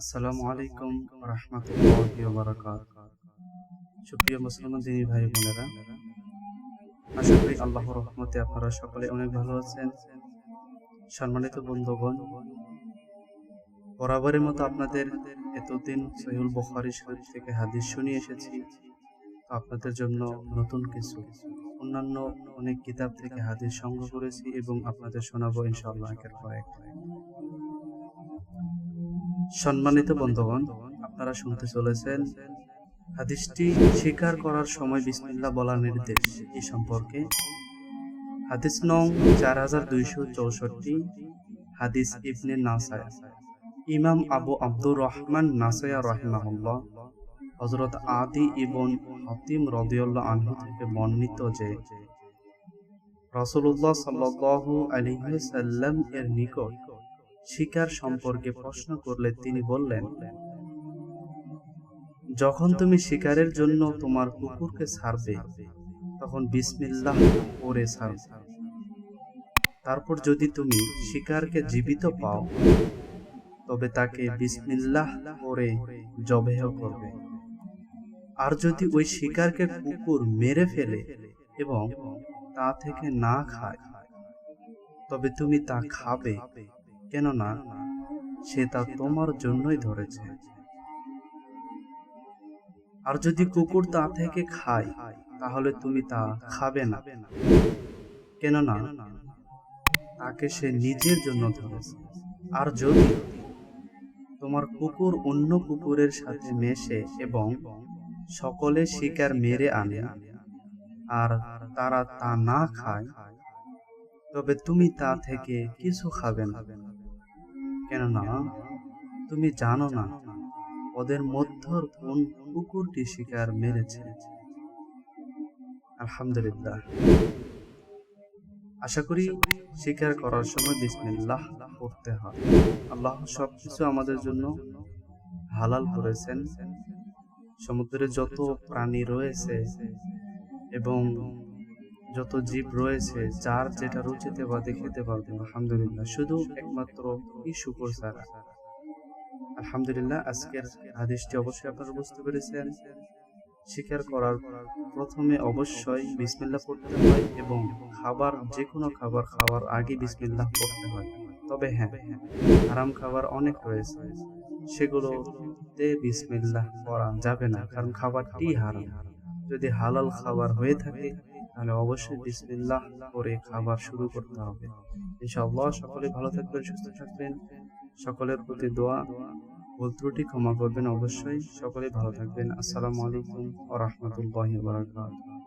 আসসালামু আলাইকুম রহমতুল্লাহি বারাকাত সুপ্রিয় মুসলমান দিনী ভাই বোনেরা আশা করি আল্লাহর রহমতে আপনারা সকলে অনেক ভালো আছেন। সম্মানিত বন্ধুগণ বরাবরের মতো আপনাদের এতদিন সহিউল বুখারী শরীফ থেকে হাদিস শুনিয়ে এসেছি। আপনাদের জন্য নতুন কিছু অন্যান্য অনেক কিতাব থেকে হাদিস সংগ্রহ করেছি এবং আপনাদের শোনাবো ইনশাআল্লাহ একের পর এক। সম্মানিত বন্ধুগণ, আপনারা শুনতে চলেছেন হাদিসটি স্বীকার করার সময় বিসমিল্লাহ বলার নির্দেশ এই সম্পর্কে। হাদিস নং চার হাজার দুইশো চৌষট্টি, হাদিস ইবনে নাসায় ইমাম আবু আব্দুর রহমান নাসায়া রহিমাহুল্লাহ হজরত আদি ইবন হতিম রদিউল্লাহ আনহু থেকে বর্ণিত যে রসুল্লাহ সাল্লাল্লাহু আলাইহি সাল্লাম এর নিকট শিকার সম্পর্কে প্রশ্ন করলে তিনি বললেন যখন তুমি শিকারের জন্য তোমার কুকুরকে ছাড়বে তখন বিসমিল্লাহ করে ছাড়বে। তারপর যদি তুমি শিকারকে জীবিত পাও তবে তাকে বিসমিল্লাহ করে জবেহ করবে। আর যদি ওই শিকারকে কুকুর মেরে ফেলে এবং তা থেকে না খায় তবে তুমি তা খাবে। কেননা সে তা তোমার জন্যই ধরেছে। আর যদি কুকুর তা থেকে খায়, তাহলে তুমি তা খাবে না। কেননা তাকে সে নিজের জন্য ধরেছে। আর যদি তোমার কুকুর অন্য কুকুরের সাথে মেশে এবং সকলে শিকার মেরে আনে, আর তারা তা না খায়, তবে তুমি তা থেকে কিছু খাবে না। কেননা তুমি জানো না, ওদের মধ্যর কোন কুকুরটি শিকার মেরেছে। আলহামদুলিল্লাহ। আশা করি শিকার করার সময় বিসমিল্লাহ পড়তে হয়। আল্লাহ সবকিছু আমাদের জন্য হালাল করেছেন। সমুদ্রে যত প্রাণী রয়েছে এবং যত জীব রয়েছে, যার যেটা রুচিতে বাদে খেতে পারবে, আলহামদুলিল্লাহ। শুধু একমাত্র এই শুকর ছাড়া আলহামদুলিল্লাহ, আজকের হাদিসটি অবশ্যই আপনারা বুঝতে পেরেছেন। শিকার করার প্রথমে অবশ্যই বিসমিল্লাহ পড়তে হয় এবং খাবার যে কোনো খাবার খাওয়ার আগে বিসমিল্লাহ পড়তে হয়। তবে হ্যাঁ হারাম খাবার অনেক রয়েছে। সেগুলোতে বিসমিল্লাহ করা যাবে না, কারণ খাবারটি হারাম। যদি হালাল খাবার হয়ে থাকে তাহলে অবশ্যই বিসমিল্লাহ করে খাবার শুরু করতে হবে। ইনশাআল্লাহ সকলে ভালো থাকবেন, সুস্থ থাকবেন। সকলের প্রতি দোয়া ভুল ত্রুটি ক্ষমা করবেন অবশ্যই। সকলে ভালো থাকবেন। আসসালামু আলাইকুম ওয়া বারাকাতুহু।